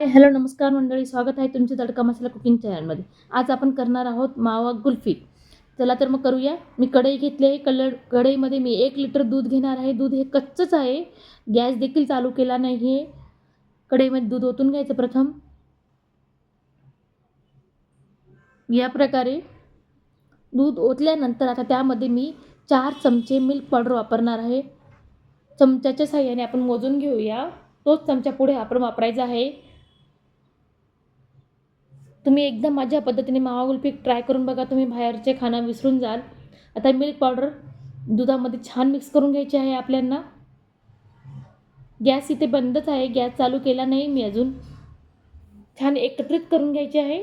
Hello नमस्कार मंडळी. स्वागत आहे तुमचे तडका मसाला कुकिंग चॅनलमध्ये. आज आपण करणार आहोत मावा कुल्फी चला तर मग करूया. मी कढई घेतली आहे. कलर कढईमध्ये मी एक लिटर दूध घेणार आहे. दूध हे कच्चंच आहे. गॅस देखील चालू केला नाही आहे कढईमध्ये दूध ओतून घ्यायचं प्रथम. या प्रकारे दूध ओतल्यानंतर आता त्यामध्ये मी चार चमचे मिल्क पावडर वापरणार आहे. चमच्याच्या साह्याने आपण मोजून घेऊया. तोच चमचा पुढे आपण वापरायचा आहे. तुम्ही एकदा माझ्या पद्धतीने मावा गुलफीक ट्राय करून बघा तुम्ही बाहेरचे खाणं विसरून जाल. आता मिल्क पावडर दुधामध्ये छान मिक्स करून घ्यायची आहे आपल्यांना. गॅस इथे बंदच आहे गॅस चालू केला नाही मी अजून. छान एकत्रित करून घ्यायची आहे.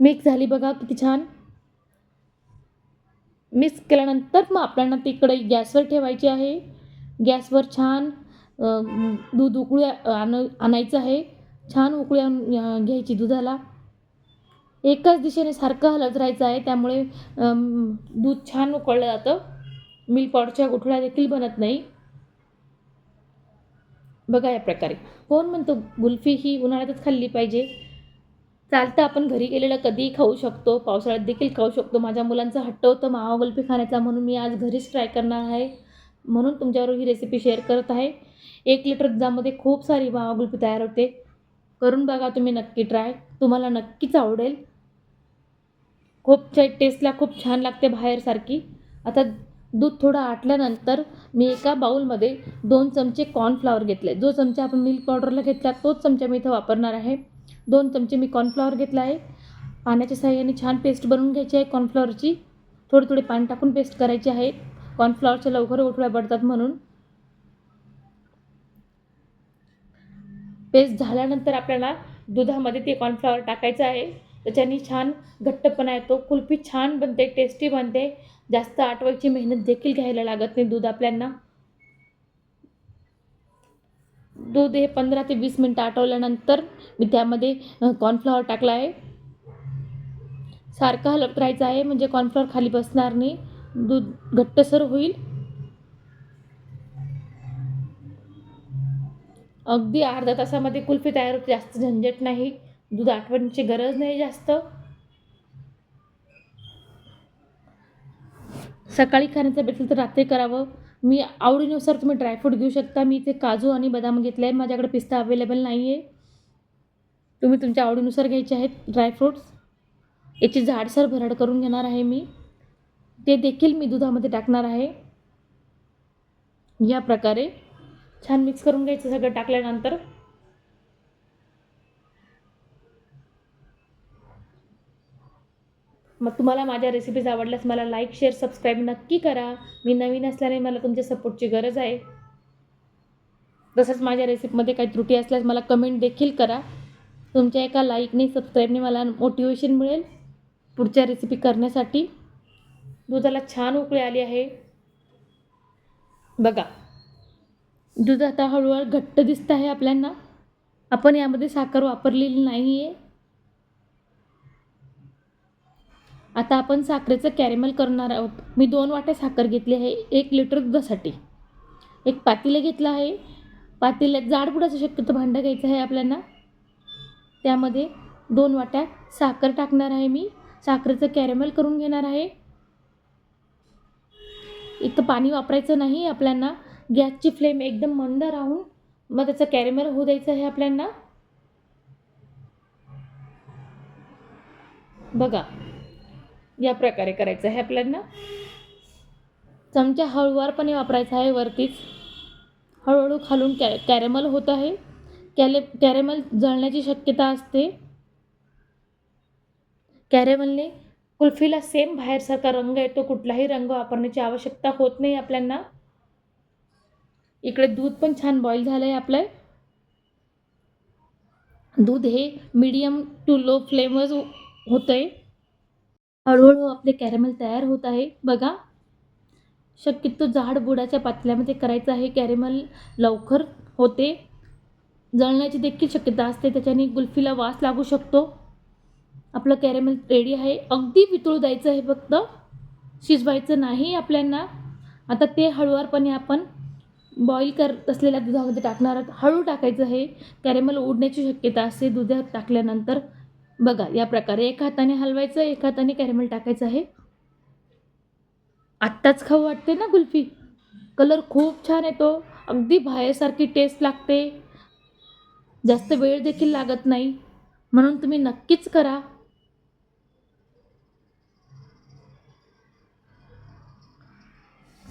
मिक्स झाली बघा किती छान. मिक्स केल्यानंतर मग आपल्याला तिकडे गॅसवर ठेवायची आहे. गॅसवर छान दूध उकळू आण आणायचं आहे. छान उकळी घ्यायची दुधाला. एकाच दिशेने सारखं हलत राहायचं आहे त्यामुळे दूध छान उकळलं जातं. मिल्क पावडरच्या गुठळ्या देखील बनत नाही. बघा या प्रकारे. कोण म्हणतो गुल्फी ही उन्हाळ्यातच खाल्ली पाहिजे? चालतं आपण घरी गेलेलं कधीही खाऊ शकतो. पावसाळ्यात देखील खाऊ शकतो. माझ्या मुलांचा हट्ट होतं मावा गुल्फी खाण्याचा म्हणून मी आज घरीच ट्राय करणार आहे. म्हणून तुमच्यावर ही रेसिपी शेअर करत आहे. एक लिटर दुधामध्ये खूप सारी मावा गुल्फी तयार होते. करून बघा तुम्ही नक्की ट्राय तुम्हाला नक्कीच आवडेल. खूप टेस्टला खूप छान लागते बाहेरसारखी. आता दूध थोडं आटल्यानंतर मी एका बाऊलमध्ये दोन चमचे कॉर्नफ्लॉवर घेतले. जो चमचा आपण मिल्क पावडरला घेतला तोच चमचा मी इथं वापरणार आहे. दोन चमचे मी कॉर्नफ्लॉवर घेतला आहे. पाण्याच्या साह्याने छान पेस्ट बनवून घ्यायची आहे कॉर्नफ्लॉवरची थोडे थोडे पाणी टाकून पेस्ट करायची आहे. कॉर्नफ्लॉवरच्या लवकर ओठळ्या पडतात म्हणून. पेस्ट झाल्यानंतर आपल्याला दुधामध्ये ते कॉर्नफ्लॉवर टाकायचं आहे. त्याच्याने छान घट्टपणा येतो. कुल्फी छान बनते टेस्टी बनते. जास्त आठवायची मेहनत देखील घ्यायला लागत नाही दूध आपल्यांना. दूध हे पंधरा ते वीस मिनटं आटवल्यानंतर मी त्यामध्ये कॉर्नफ्लॉवर टाकला आहे. सारखं हलत राहायचं आहे म्हणजे कॉर्नफ्लॉवर खाली बसणार नाही. दूध घट्टसर होईल. अगदी अर्धा तासामध्ये कुल्फी तयार होते. जास्त झंझट नाही. दूध आठवणीची गरज नाही जास्त. सकाळी खाण्याचं भेटेल तर रात्री करावं. मी आवडीनुसार तुम्ही ड्रायफ्रूट घेऊ शकता. मी इथे काजू आणि बदाम घेतले आहे माझ्याकडे पिस्ता अवेलेबल नाही आहे तुम्ही तुमच्या आवडीनुसार घ्यायचे आहेत ड्रायफ्रूट्स याची जाडसर भरड करून घेणार आहे मी. ते देखील मी दुधामध्ये टाकणार आहे. या प्रकारे. छान मिक्स करून घ्यायचं सगळं टाकल्यानंतर. मग तुम्हाला माझ्या रेसिपीज आवडल्यास मला लाईक शेअर सबस्क्राईब नक्की करा. मी नवीन असल्याने मला तुमच्या सपोर्टची गरज आहे. तसंच माझ्या रेसिपीमध्ये काही त्रुटी असल्यास मला कमेंट देखील करा. तुमच्या एका लाईकने सबस्क्राईबने मला मोटिवेशन मिळेल पुढच्या रेसिपी करण्यासाठी. दुधाला छान उकळी आली आहे. बघा. दूध आता हळूहळू घट्ट दिसतं आहे आपल्यांना. आपण यामध्ये साखर वापरलेली नाही आहे आता आपण साखरेचं कॅरेमल करणार आहोत. मी दोन वाट्या साखर घेतली आहे एक लिटर दुधासाठी. एक पातेलं घेतलं आहे. पातेल्यात जाडबुडाचं शक्यतो भांडं घ्यायचं आहे आपल्याला त्यामध्ये दोन वाट्या साखर टाकणार आहे मी. साखरेचं कॅरेमल करून घेणार आहे. इतकं पाणी वापरायचं नाही आपल्याला गॅसची फ्लेम एकदम मंद राहून मग त्याचं कॅरेमल होऊ द्यायचं आहे आपल्यांना बघा या प्रकारे करायचं आहे आपल्यांना चमचा हळूवारपणे वापरायचा आहे वरतीच. हळूहळू खालून कॅ कॅरेमल होत आहे. कॅले कॅरेमल जळण्याची शक्यता असते. कॅरेमलने कुल्फीला सेम बाहेरसारखा रंग येतो. कुठलाही रंग वापरण्याची आवश्यकता होत नाही आपल्यांना इकडे दूध पण छान बॉईल झालं आहे आपलं. दूध हे मीडियम टू लो फ्लेमवर होतं आहे हळूहळू आपले कॅरेमल तयार होत आहे. बघा. शक्यतो जाड बुडाच्या पातल्यामध्ये करायचं आहे. कॅरेमल लवकर होते. जळण्याची देखील शक्यता असते. त्याच्याने गुल्फीला वास लागू शकतो. आपलं कॅरेमल रेडी आहे. अगदी वितळू द्यायचं आहे फक्त. शिजवायचं नाही आपल्यांना आता ते हळुवारपणे आपण बॉईल करत असलेल्या दुधामध्ये टाकणार आहोत हळू टाकायचं आहे. कॅरेमल उडण्याची शक्यता असते. दुधात टाकल्यानंतर बघा या प्रकारे एका हाताने हलवायचं एका हाताने कॅरेमल टाकायचं आहे. आत्ताच खाऊ वाटते ना कुल्फी? कलर खूप छान येतो. अगदी बाहेरसारखी टेस्ट लागते. जास्त वेळ देखील लागत नाही. म्हणून तुम्ही नक्कीच करा.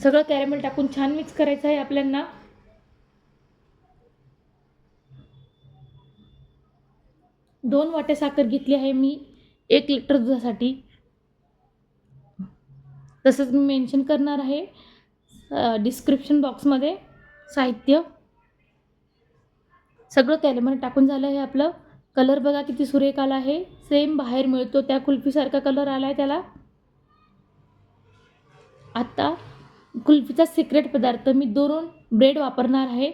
सगळं कॅरेमल टाकून छान मिक्स करायचं आहे आपल्यांना. दोन वाट्या साखर घेतली आहे मी एक लिटर दुधासाठी. तसंच मी मेन्शन करणार आहे डिस्क्रिप्शन बॉक्समध्ये साहित्य. सगळं कॅरेमल टाकून झालं आहे आपलं. कलर बघा किती सुरेख आला आहे. सेम बाहेर मिळतो त्या कुल्फीसारखा कलर आला आहे त्याला. आत्ता कुल्फीचा सिक्रेट पदार्थ मी दोन ब्रेड वापरणार आहे.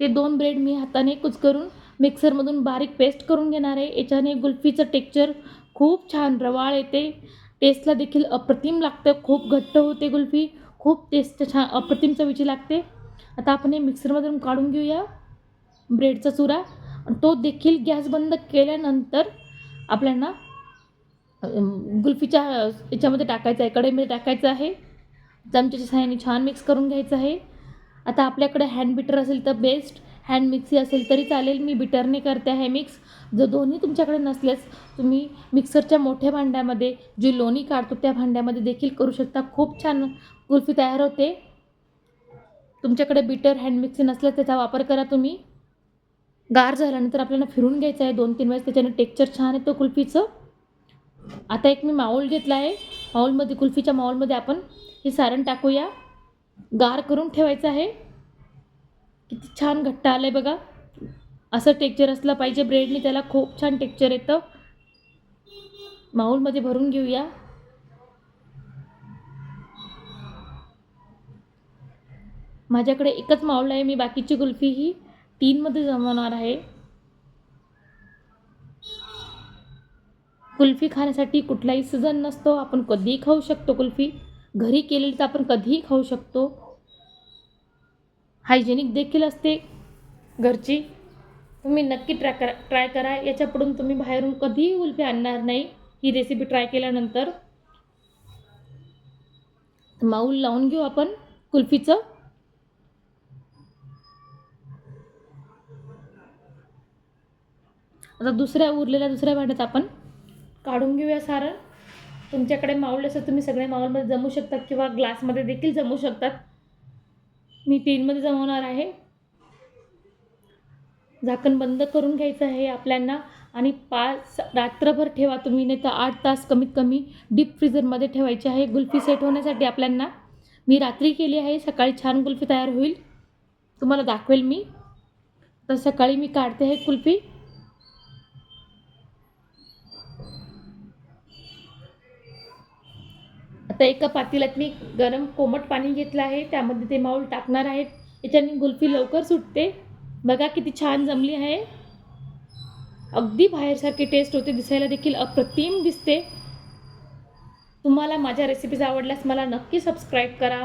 ते दोन ब्रेड मी हाताने कुचकरून मिक्सरमधून बारीक पेस्ट करून घेणार आहे. याच्याने कुल्फीचं टेक्चर खूप छान रवाळ येते. टेस्टला देखील अप्रतिम लागतं. खूप घट्ट होते कुल्फी. खूप टेस्ट छान अप्रतिम चवीची लागते. आता आपण हे मिक्सरमधून काढून घेऊया. ब्रेडचा चुरा. तो देखील गॅस बंद केल्यानंतर आपल्याला गुल्फीच्या याच्यामध्ये टाकायचं आहे कढईमध्ये टाकायचं आहे. चमच्याच्या सहाय्याने छान मिक्स करून घ्यायचं आहे. आता आपल्याकडे हँड बिटर असेल तर बेस्ट हँड मिक्सी असेल तरी चालेल. मी बिटरने करते आहे मिक्स जर दोन्ही तुमच्याकडे नसल्यास तुम्ही मिक्सरच्या मोठ्या भांड्यामध्ये जी लोणी काढतो त्या भांड्यामध्ये देखील करू शकता. खूप छान कुल्फी तयार होते. तुमच्याकडे बिटर हँड मिक्सी नसल्यास त्याचा वापर करा तुम्ही. गार झाल्यानंतर आपल्याला फिरून घ्यायचं आहे दोन तीन वेळेस. त्याच्याने टेक्चर छान येतो कुल्फीचं आता एक मी माऊल घेतला आहे. माऊलमध्ये कुल्फीच्या माऊलमध्ये आपण हे सारण टाकूया. गार करून ठेवायचं आहे. किती छान घट्ट आलं आहे बघा. असं टेक्चर असलं पाहिजे ब्रेडने त्याला खूप छान टेक्चर येतं. माऊलमध्ये भरून घेऊया. माझ्याकडे एकच माऊल आहे मी बाकीची कुल्फी ही तीनमध्ये जमवणार आहे. कुल्फी खाण्यासाठी कुठलाही सीझन नसतो. आपण कधीही खाऊ शकतो कुल्फी. घरी केलेली तर आपण कधीही खाऊ शकतो. हायजेनिक देखील असते घरची. तुम्ही नक्की ट्राय करा ट्राय करा. याच्यापुढून तुम्ही बाहेरून कधीही कुल्फी आणणार नाही. ही रेसिपी ट्राय केल्यानंतर माऊल लावून घेऊ आपण कुल्फीचं. आता दुसऱ्या उरलेल्या दुसऱ्या भांड्यात आपण काढून घेऊया सारण तुमच्याकडे माऊल असं तुम्ही सगळे माऊलमध्ये जमू शकतात किंवा ग्लासमध्ये देखील जमू शकतात. मी तीनमध्ये जमवणार आहे. झाकण बंद करून घ्यायचं आहे आपल्यांना. आणि पाच रात्रभर ठेवा तुम्ही नाही तर आठ तास कमीत कमी डीप फ्रीझरमध्ये ठेवायचे आहे. गुल्फी सेट होण्यासाठी आपल्यांना. मी रात्री केली आहे सकाळी छान कुल्फी तयार होईल. तुम्हाला दाखवेल मी. तर सकाळी मी काढते आहे कुल्फी आता एका पातेल्यात मी गरम कोमट पाणी घेतलं आहे त्यामध्ये ते माऊल टाकणार आहे याच्याने गुल्फी लवकर सुटते. बघा किती छान जमली आहे. अगदी बाहेरसारखी टेस्ट होते दिसायला देखील अप्रतिम दिसते. तुम्हाला माझ्या रेसिपीज आवडल्यास मला नक्की सबस्क्राईब करा.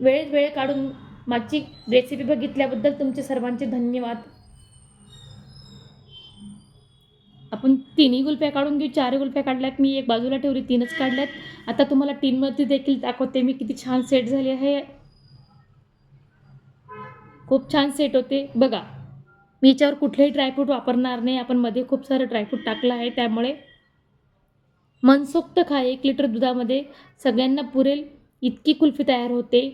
वेळेत वेळ काढून माझी रेसिपी बघितल्याबद्दल तुमचे सर्वांचे धन्यवाद. आपण तिन्ही गुलप्या काढून घेऊ. चार गुलप्या काढल्यात मी एक बाजूला ठेवली तीनच काढल्यात. आता तुम्हाला टीनमध्ये देखील दाखवते मी किती छान सेट झाली आहे. खूप छान सेट होते. बघा मी याच्यावर कुठलेही ड्रायफ्रूट वापरणार नाही. आपण मध्ये खूप सारं ड्रायफ्रूट टाकलं आहे. त्यामुळे मनसोक्त खा एक लिटर दुधामध्ये. सगळ्यांना पुरेल. इतकी कुल्फी तयार होते.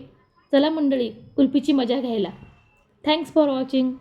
चला मंडळी कुल्फीची मजा घ्यायला. Thanks for watching